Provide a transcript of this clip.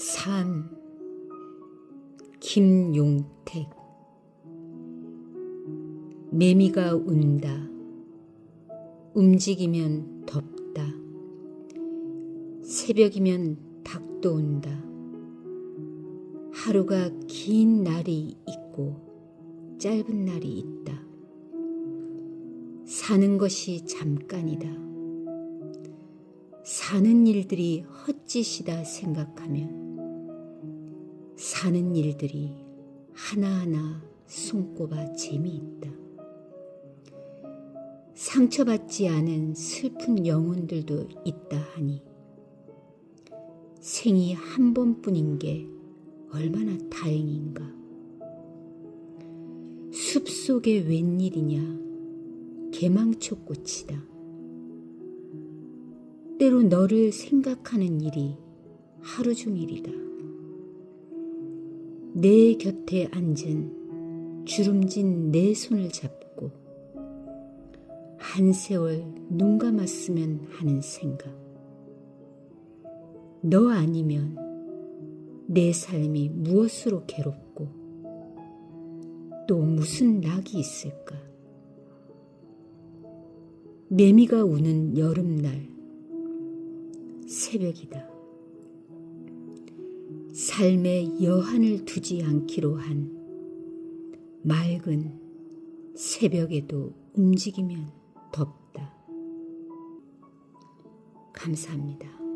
산 김용택. 매미가 운다. 움직이면 덥다. 새벽이면 닭도 온다. 하루가 긴 날이 있고 짧은 날이 있다. 사는 것이 잠깐이다. 사는 일들이 헛짓이다 생각하면 사는 일들이 하나하나 손꼽아 재미있다. 상처받지 않은 슬픈 영혼들도 있다 하니 생이 한 번뿐인 게 얼마나 다행인가. 숲 속에 웬일이냐 개망초 꽃이다. 때로 너를 생각하는 일이 하루 종일이다. 내 곁에 앉은 주름진 내 손을 잡고 한 세월 눈 감았으면 하는 생각. 너 아니면 내 삶이 무엇으로 괴롭고 또 무슨 낙이 있을까? 매미가 우는 여름날 새벽이다. 삶의 여한을 두지 않기로 한 맑은 새벽에도 움직이면 덥다. 감사합니다.